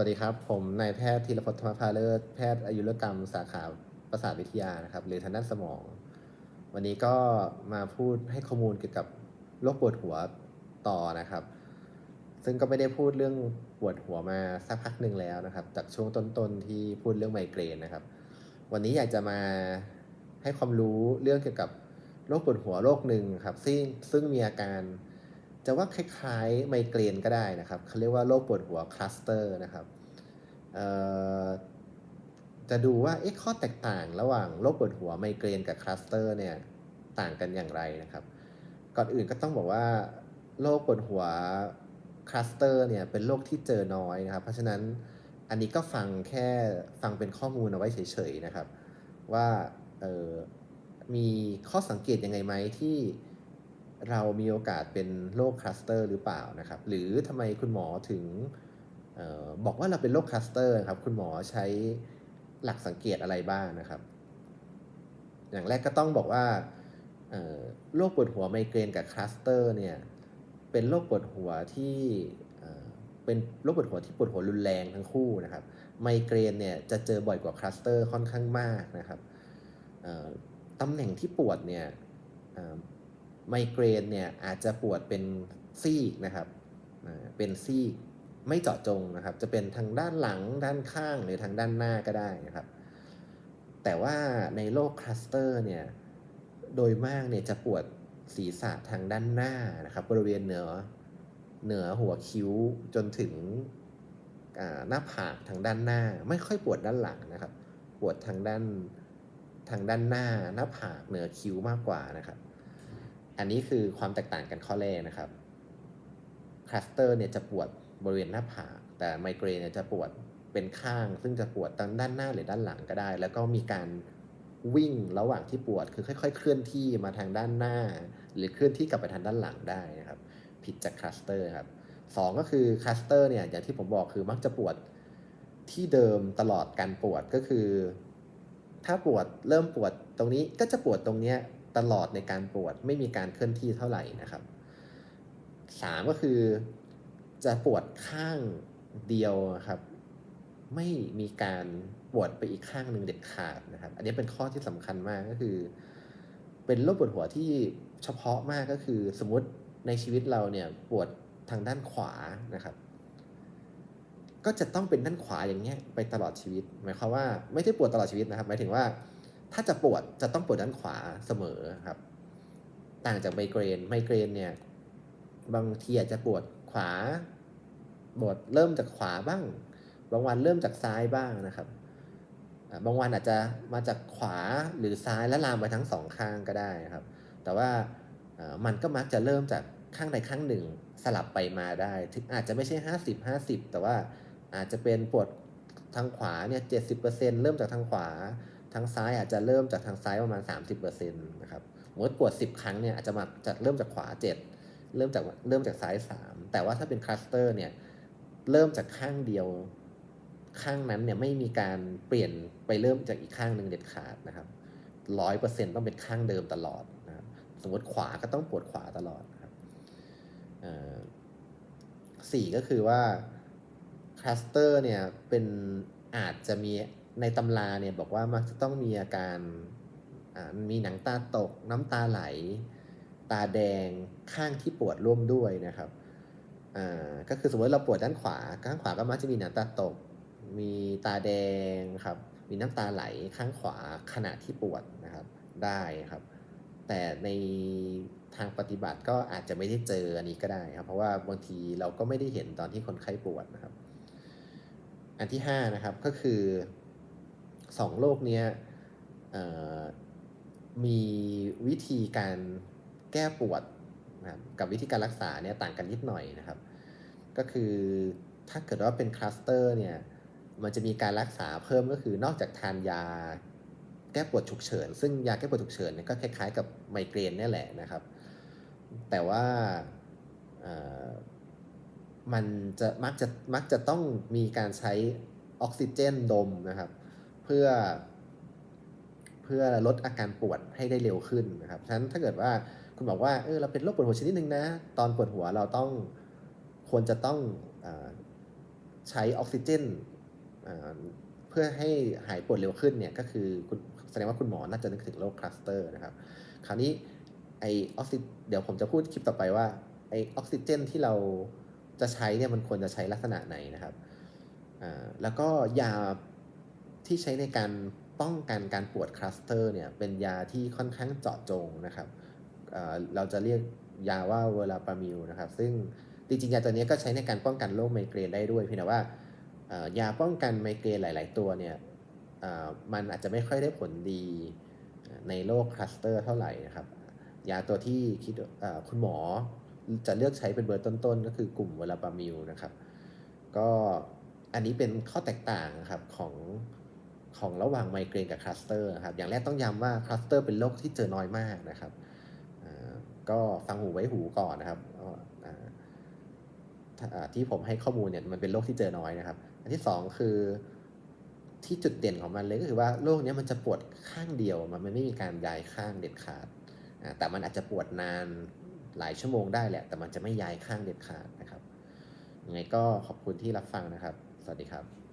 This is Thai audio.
วัสดีครับ ผมนายแพทย์ธีรพจน์ธรรมภาเลิศแพทย์อายุรกรรม สาขาประสาทวิทยานะครับ หรือทางด้านสมอง วันนี้ก็มาพูดให้ข้อมูลเกี่ยวกับโรคปวดหัวต่อนะครับ ซึ่งก็ไม่ได้พูดเรื่องปวดหัวมาสักพักหนึ่งแล้วนะครับ จากช่วงต้นๆที่พูดเรื่องไมเกรนนะครับ วันนี้อยากจะมาให้ความรู้เรื่องเกี่ยวกับโรคปวดหัวโรคหนึ่งครับซึ่งซึ่งมีอาการ จะว่าคล้ายๆไมเกรนก็ได้นะครับเขาเรียกว่าโรคปวดหัวคลัสเตอร์นะครับจะดูว่าเอ๊ะข้อแตกต่างระหว่างโรคปวดหัวไมเกรนกับคลัสเตอร์เนี่ยต่างกันอย่างไรนะครับ ก่อนอื่นก็ต้องบอกว่าโรคปวดหัวคลัสเตอร์เนี่ยเป็นโรคที่เจอน้อยนะครับ เพราะฉะนั้นอันนี้ก็ฟังแค่ฟังเป็นข้อมูลเอาไว้เฉยๆนะครับ ว่าออมีข้อสังเกตยังไงไหมที่ เรามีโอกาสเป็นโรคคลัสเตอร์หรือเปล่านะครับ หรือทำไมคุณหมอถึงออบอกว่าเราเป็นโรคคลัสเตอร์ครับ คุณหมอใช้หลักสังเกตอะไรบ้างนะครับ อย่างแรกก็ต้องบอกว่าโรคปวดหัวไมเกรนกับคลัสเตอร์เนี่ยเป็นโรคปวดหัวที่เป็นโรคปวดหัวที่ปวดหัวรุนแรงทั้งคู่นะครับ ไมเกรนเนี่ยจะเจอบ่อยกว่าคลัสเตอร์ค่อนข้างมากนะครับตำแหน่งที่ปวดเนี่ย ไมเกรนเนี่ยอาจจะปวดเป็นซีกนะครับเป็นซีกไม่เจาะจงนะครับ จะเป็นทางด้านหลังด้านข้างหรือทางด้านหน้าก็ได้นะครับ แต่ว่าในโรคคลัสเตอร์เนี่ยโดยมากเนี่ยจะปวดศีรษะทางด้านหน้านะครับ บริเวณเหนือเหนือหัวคิ้วจนถึงหน้าผากทางด้านหน้า ไม่ค่อยปวดด้านหลังนะครับ ปวดทางด้านทางด้านหน้าหน้าผากเหนือคิ้วมากกว่านะครับ อันนี้คือความแตกต่างกันข้อแรกนะครับคลัสเตอร์เนี่ยจะปวดบริเวณหน้าผากแต่ไมเกรนเนี่ยจะปวดเป็นข้าง ซึ่งจะปวดทางด้านหน้าหรือด้านหลังก็ได้ แล้วก็มีการวิ่งระหว่างที่ปวดคือค่อย ๆ เคลื่อนที่มาทางด้านหน้า หรือเคลื่อนที่กลับไปทางด้านหลังได้นะครับ ผิดจากคลัสเตอร์ครับสองก็คือคลัสเตอร์เนี่ยอย่างที่ผมบอกคือมักจะปวดที่เดิมตลอดการปวดก็คือ ถ้าปวดเริ่มปวดตรงนี้ก็จะปวดตรงเนี้ย ตลอดในการปวดไม่มีการเคลื่อนที่เท่าไหร่นะครับสามก็คือจะปวดข้างเดียวครับ ไม่มีการปวดไปอีกข้างหนึ่งเด็ดขาดนะครับ อันนี้เป็นข้อที่สำคัญมากก็คือ เป็นโรคปวดหัวที่เฉพาะมากก็คือสมมติในชีวิตเราเนี่ยปวดทางด้านขวานะครับ ก็จะต้องเป็นด้านขวาอย่างเงี้ยไปตลอดชีวิต หมายความว่าไม่ได้ปวดตลอดชีวิตนะครับ หมายถึงว่า ถ้าจะปวดจะต้องปวดด้านขวาเสมอครับ ต่างจากไมเกรนไมเกรนเนี่ย บางทีอาจจะปวดขวาปวดเริ่มจากขวาบ้าง บางวันเริ่มจากซ้ายบ้างนะครับบางวันอาจจะมาจากขวาหรือซ้ายและลามไปทั้งสองข้างก็ได้ครับ แต่ว่ามันก็มักจะเริ่มจากข้างใดข้างหนึ่งสลับไปมาได้ ถึงอาจจะไม่ใช่ห้าสิบห้าสิบแต่ว่าอาจจะเป็นปวดทางขวาเนี่ยเจ็ดสิบเปอร์เซ็นเริ่มจากทางขวา ทางซ้ายอาจจะเริ่มจากทางซ้ายประมาณสามสิบเปอร์เซ็นต์นะครับสมมติปวดสิบครั้งเนี่ยอาจจะมาจากเริ่มจากขวาเจ็ดเริ่มจากเริ่มจากซ้ายสามแต่ว่าถ้าเป็นคลัสเตอร์เนี่ยเริ่มจากข้างเดียวข้างนั้นเนี่ยไม่มีการเปลี่ยนไปเริ่มจากอีกข้างหนึ่งเด็ดขาดนะครับร้อยเปอร์เซ็นต้องเป็นข้างเดิมตลอดนะครับสมมติขวาก็ต้องปวดขวาตลอดนะครับเอ่อสี่ก็คือว่าคลัสเตอร์เนี่ยเป็นอาจจะมี ในตำราเนี่ยบอกว่ามักจะต้องมีอาการมีหนังตาตก น้ำตาไหล ตาแดงข้างที่ปวดร่วมด้วยนะครับก็คือสมมติเราปวดด้านขวาข้างขวาก็มักจะมีหนังตาตก มีตาแดงครับมีน้ำตาไหลข้างขวาขณะที่ปวดนะครับได้ครับ แต่ในทางปฏิบัติก็อาจจะไม่ได้เจออันนี้ก็ได้ครับ เพราะว่าบางทีเราก็ไม่ได้เห็นตอนที่คนไข้ปวดนะครับ อันที่ห้านะครับก็คือ สองโรคเนี้ยมีวิธีการแก้ปวดนะครับกับวิธีการรักษาเนี่ยต่างกันนิดหน่อยนะครับ ก็คือถ้าเกิดว่าเป็นคลัสเตอร์เนี่ยมันจะมีการรักษาเพิ่มก็คือนอกจากทานยาแก้ปวดฉุกเฉิน ซึ่งยาแก้ปวดฉุกเฉินเนี่ยก็คล้ายๆกับไมเกรนนี่แหละนะครับ แต่ว่ามันจะมักจะมักจะต้องมีการใช้ออกซิเจนดมนะครับ เพื่อ เพื่อลดอาการปวดให้ได้เร็วขึ้นนะครับฉะนั้นถ้าเกิดว่าคุณบอกว่าเออเราเป็นโรคปวดหัวชนิดหนึ่งนะ ตอนปวดหัวเราต้องควรจะต้องอใช้ออกซิเจนเพื่อให้หายปวดเร็วขึ้นเนี่ยก็คือคุณแสดงว่าคุณหมอน่าจะนึกถึงโรคคลัสเตอร์นะครับ คราวนี้ไอออกซิเดี๋ยวผมจะพูดคลิปต่อไปว่าไอออกซิเจนที่เราจะใช้เนี่ยมันควรจะใช้ลักษณะไหนนะครับ แล้วก็ยา ที่ใช้ในการป้องกันการปวดคลัสเตอร์เนี่ยเป็นยาที่ค่อนข้างเจาะจงนะครับอ่าเราจะเรียกยาว่าเวลาปามิลนะครับ ซึ่งจริงๆยาตัวนี้ก็ใช้ในการป้องกันโรคไมเกรนได้ด้วยเพียงแต่ว่ายาป้องกันไมเกรนหลาย ๆ ตัวเนี่ยมันอาจจะไม่ค่อยได้ผลดีในโรคคลัสเตอร์เท่าไหร่นะครับ ยาตัวที่คิดคุณหมอจะเลือกใช้เป็นเบอร์ต้น ๆ ก็คือกลุ่มเวลาปามิลนะครับ ก็อันนี้เป็นข้อแตกต่างครับของ ของระหว่างไมเกรนกับคลัสเตอร์ครับอย่างแรกต้องย้ำว่าคลัสเตอร์เป็นโรคที่เจอน้อยมากนะครับก็ฟังหูไว้หูก่อนนะครับที่ผมให้ข้อมูลเนี่ยมันเป็นโรคที่เจอน้อยนะครับ อันที่สองคือที่จุดเด่นของมันเลยก็คือว่าโรคเนี้ยมันจะปวดข้างเดียวมันไม่มีการย้ายข้างเด็ดขาด แต่มันอาจจะปวดนานหลายชั่วโมงได้แหละ แต่มันจะไม่ย้ายข้างเด็ดขาดนะครับยังไงก็ขอบคุณที่รับฟังนะครับ สวัสดีครับ